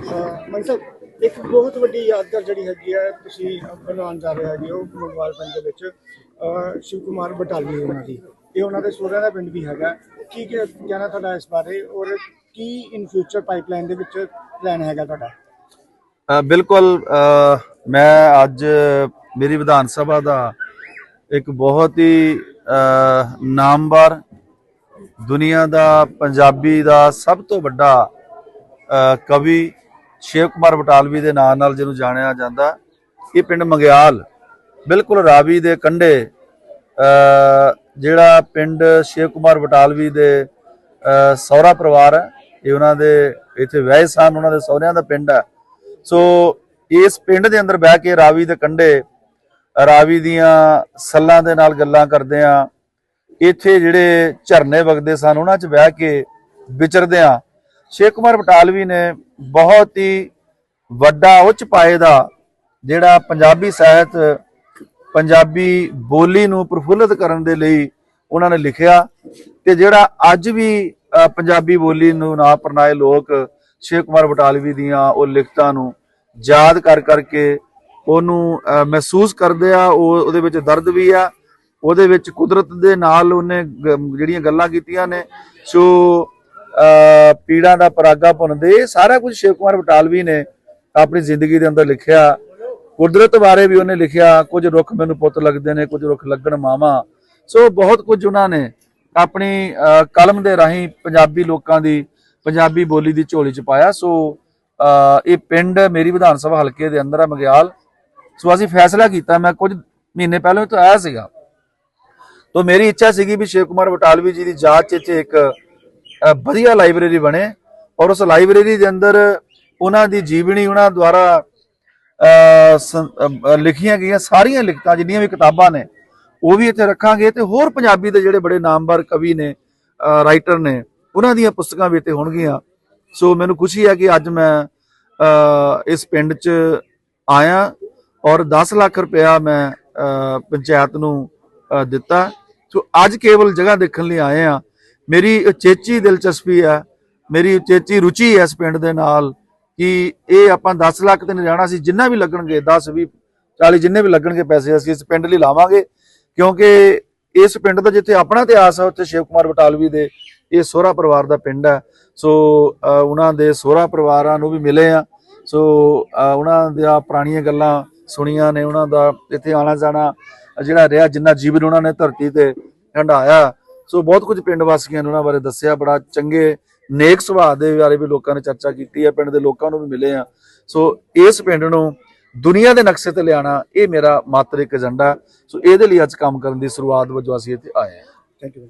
ਮਨ ਸਾਹਿਬ ਇੱਕ ਬਹੁਤ ਵੱਡੀ ਯਾਦਗਾਰ ਜਿਹੜੀ ਹੈਗੀ ਹੈ ਤੁਸੀਂ ਬਣਾਉਣ ਜਾ ਰਹੇ ਹੈਗੇ ਹੋ ਮੰਗਵਾਲ ਪਿੰਡ ਦੇ ਵਿੱਚ ਸ਼ਿਵ ਕੁਮਾਰ ਬਟਾਲਵੀ ਉਹਨਾਂ ਦੀ। ਇਹ ਉਹਨਾਂ ਦੇ ਸੋਹਰਿਆਂ ਦਾ ਪਿੰਡ ਵੀ ਹੈਗਾ। ਕੀ ਕੀ ਕਹਿਣਾ ਤੁਹਾਡਾ ਇਸ ਬਾਰੇ ਔਰ ਕੀ ਇਨ ਫਿਊਚਰ ਪਾਈਪਲਾਈਨ ਦੇ ਵਿੱਚ ਪਲਾਨ ਹੈਗਾ ਤੁਹਾਡਾ? ਬਿਲਕੁਲ ਮੈਂ ਅੱਜ ਮੇਰੀ ਵਿਧਾਨ ਸਭਾ ਦਾ ਇੱਕ ਬਹੁਤ ਹੀ ਅ, ਨਾਮਵਰ ਦੁਨੀਆ ਦਾ ਪੰਜਾਬੀ ਦਾ ਸਭ ਤੋਂ ਵੱਡਾ ਕਵੀ ਸ਼ੇਖ ਕੁਮਾਰ ਬਟਾਲਵੀ ਦੇ ਨਾਂ ਨਾਲ ਜਿਹਨੂੰ ਜਾਣਿਆ ਜਾਂਦਾ ਇਹ ਪਿੰਡ ਮੰਗਿਆਲ ਬਿਲਕੁਲ ਰਾਵੀ ਦੇ ਕੰਢੇ ਜਿਹੜਾ ਪਿੰਡ ਸ਼ੇਖ ਕੁਮਾਰ ਬਟਾਲਵੀ ਦੇ ਅ, ਸਹੁਰਾ ਪਰਿਵਾਰ ਹੈ ਇਹ ਉਹਨਾਂ ਦੇ ਇੱਥੇ ਵਹਿ ਸਨ ਉਹਨਾਂ ਦੇ ਸਹੁਰਿਆਂ ਦਾ ਪਿੰਡ ਹੈ। ਸੋ ਇਸ ਪਿੰਡ ਦੇ ਅੰਦਰ ਬਹਿ ਕੇ ਰਾਵੀ ਦੇ ਕੰਢੇ ਰਾਵੀ ਦੀਆਂ ਸੱਲਾਂ ਦੇ ਨਾਲ ਗੱਲਾਂ ਕਰਦੇ ਆ ਇੱਥੇ ਜਿਹੜੇ ਝਰਨੇ ਵਗਦੇ ਸਨ ਉਹਨਾਂ 'ਚ ਬਹਿ ਕੇ ਵਿਚਰਦੇ ਆ ਸ਼ੇਖ ਕੁਮਾਰ ਬਟਾਲਵੀ ਨੇ ਬਹੁਤ ਹੀ ਵੱਡਾ ਉੱਚ ਪਾਏ ਦਾ ਜਿਹੜਾ ਪੰਜਾਬੀ ਸਾਹਿਤ, ਪੰਜਾਬੀ ਬੋਲੀ ਨੂੰ ਪ੍ਰਫੁੱਲਤ ਕਰਨ ਦੇ ਲਈ ਉਹਨਾਂ ਨੇ ਲਿਖਿਆ ਤੇ ਜਿਹੜਾ ਅੱਜ ਵੀ ਪੰਜਾਬੀ ਬੋਲੀ ਨੂੰ ਨਾ ਪਰਨਾਏ ਲੋਕ ਸ਼ੇਖ ਕੁਮਾਰ ਬਟਾਲਵੀ ਦੀਆਂ ਉਹ ਲਿਖਤਾਂ ਨੂੰ ਯਾਦ ਕਰ ਕਰਕੇ ਉਹਨੂੰ ਮਹਿਸੂਸ ਕਰਦੇ ਆ, ਉਹ ਉਹਦੇ ਵਿੱਚ ਦਰਦ ਵੀ ਆ, ਉਹਦੇ ਵਿੱਚ ਕੁਦਰਤ ਦੇ ਨਾਲ ਉਹਨੇ ਜਿਹੜੀਆਂ ਗੱਲਾਂ ਕੀਤੀਆਂ ਨੇ, ਸੋ ਪੀੜਾਂ ਦਾ ਪਰਾਗਾ ਭੁੰਨਦੇ ਇਹ ਸਾਰਾ ਕੁਝ ਸ਼ਿਵ ਕੁਮਾਰ ਬਟਾਲਵੀ ਨੇ ਆਪਣੀ ਜ਼ਿੰਦਗੀ ਦੇ ਅੰਦਰ ਲਿਖਿਆ। ਕੁਦਰਤ ਬਾਰੇ ਵੀ ਉਹਨੇ ਲਿਖਿਆ ਕੁਝ ਰੁੱਖ ਮੈਨੂੰ ਪੁੱਤ ਲੱਗਦੇ ਨੇ ਕੁਝ ਰੁੱਖ ਲੱਗਣ ਮਾਵਾ। ਸੋ ਬਹੁਤ ਕੁਝ ਉਹਨਾਂ ਨੇ ਆਪਣੀ ਕਲਮ ਦੇ ਰਾਹੀਂ ਪੰਜਾਬੀ ਲੋਕਾਂ ਦੀ ਪੰਜਾਬੀ ਬੋਲੀ ਦੀ ਝੋਲੀ ਚ ਪਾਇਆ। ਸੋ ਅ, ਇਹ ਪਿੰਡ ਮੇਰੀ ਵਿਧਾਨ ਸਭਾ ਹਲਕੇ ਦੇ ਅੰਦਰ ਆ ਮਗਿਆਲ। ਸੋ ਅਸੀਂ ਫੈਸਲਾ ਕੀਤਾ ਮੈਂ ਕੁਝ ਮਹੀਨੇ ਪਹਿਲਾਂ ਤੋਂ ਆਇਆ ਸੀਗਾ। ਤੋਂ ਮੇਰੀ ਇੱਛਾ ਸੀਗੀ ਵੀ ਸ਼ੇਖ ਕੁਮਾਰ ਬਟਾਲਵੀ ਜੀ ਦੀ ਯਾਦ ਚ ਇੱਥੇ ਇੱਕ ਵਧੀਆ ਲਾਇਬ੍ਰੇਰੀ ਬਣੇ ਔਰ ਉਸ ਲਾਇਬ੍ਰੇਰੀ ਦੇ ਅੰਦਰ ਉਹਨਾਂ ਦੀ ਜੀਵਨੀ ਉਹਨਾਂ ਦੁਆਰਾ ਲਿਖੀਆਂ ਗਈਆਂ ਸਾਰੀਆਂ ਲਿਖਤਾਂ, ਜਿੰਨੀਆਂ ਵੀ ਕਿਤਾਬਾਂ ਨੇ, ਉਹ ਵੀ ਇੱਥੇ ਰੱਖਾਂਗੇ। ਤੇ ਹੋਰ ਪੰਜਾਬੀ ਦੇ ਜਿਹੜੇ ਬੜੇ ਨਾਮਵਰ ਕਵੀ ਨੇ ਰਾਈਟਰ ਨੇ, ਉਹਨਾਂ ਦੀਆਂ ਪੁਸਤਕਾਂ ਵੀ ਇੱਥੇ ਹੋਣਗੀਆਂ। ਸੋ ਮੈਨੂੰ ਖੁਸ਼ੀ ਹੈ ਕਿ ਅੱਜ ਮੈਂ ਇਸ ਪਿੰਡ 'ਚ ਆਇਆ ਔਰ 10 ਲੱਖ ਰੁਪਇਆ ਮੈਂ ਪੰਚਾਇਤ ਨੂੰ ਦਿੱਤਾ। ਸੋ ਅੱਜ ਕੇਵਲ ਜਗ੍ਹਾ ਦੇਖਣ ਲਈ ਆਏ ਆ ਮੇਰੀ ਉਚੇਚੀ ਦਿਲਚਸਪੀ ਹੈ, ਮੇਰੀ ਉਚੇਚੀ ਰੁਚੀ ਹੈ ਇਸ ਪਿੰਡ ਦੇ ਨਾਲ ਕਿ ਇਹ ਆਪਾਂ 10 ਲੱਖ ਤੇ ਨਹੀਂ ਜਾਣਾ ਸੀ, ਜਿੰਨਾ ਵੀ ਲੱਗਣਗੇ 10 20 40 ਜਿੰਨੇ ਵੀ ਲੱਗਣਗੇ ਪੈਸੇ ਅਸੀਂ ਇਸ ਪਿੰਡ ਲਈ ਲਾਵਾਂਗੇ। ਕਿਉਂਕਿ ਇਸ ਪਿੰਡ ਦਾ ਜਿੱਥੇ ਆਪਣਾ ਇਤਿਹਾਸ ਹੈ, ਉੱਥੇ ਸ਼ਿਵ ਕੁਮਾਰ ਬਟਾਲਵੀ ਦੇ ਇਹ ਸੋਹਰਾ ਪਰਿਵਾਰ ਦਾ ਪਿੰਡ ਹੈ। ਸੋ ਉਹਨਾਂ ਦੇ ਸੋਹਰਾ ਪਰਿਵਾਰਾਂ ਨੂੰ ਵੀ ਮਿਲੇ ਆ ਸੋ ਉਹਨਾਂ ਦੀਆਂ ਪੁਰਾਣੀਆਂ ਗੱਲਾਂ ਸੁਣੀਆਂ ਨੇ, ਉਹਨਾਂ ਦਾ ਇੱਥੇ ਆਣਾ ਜਾਣਾ ਜਿਹੜਾ ਰਿਹਾ, ਜਿੰਨਾ ਜੀਵਨ ਉਹਨਾਂ ਨੇ ਧਰਤੀ ਤੇ ਹੰਡਾਇਆ ਸੋ ਬਹੁਤ ਕੁਝ ਪਿੰਡ ਵਾਸੀਆਂ ਨੇ ਉਹਨਾਂ ਬਾਰੇ ਦੱਸਿਆ, ਬੜਾ ਚੰਗੇ, ਨੇਕ ਸੁਭਾਅ ਦੇ ਬਾਰੇ ਵੀ ਲੋਕਾਂ ਨੇ ਚਰਚਾ ਕੀਤੀ ਹੈ, ਪਿੰਡ ਦੇ ਲੋਕਾਂ ਨੂੰ ਵੀ ਮਿਲੇ ਆ। ਸੋ ਇਸ ਪਿੰਡ ਨੂੰ ਦੁਨੀਆ ਦੇ ਨਕਸ਼ੇ ਤੇ ਲਿਆਣਾ ਇਹ ਮੇਰਾ ਮਾਤਰ ਇੱਕ ਏਜੰਡਾ। ਸੋ ਇਹਦੇ ਲਈ ਅੱਜ ਕੰਮ ਕਰਨ ਦੀ ਸ਼ੁਰੂਆਤ ਵਜੋਂ ਅਸੀਂ ਇੱਥੇ ਆਏ ਹਾਂ। Thank you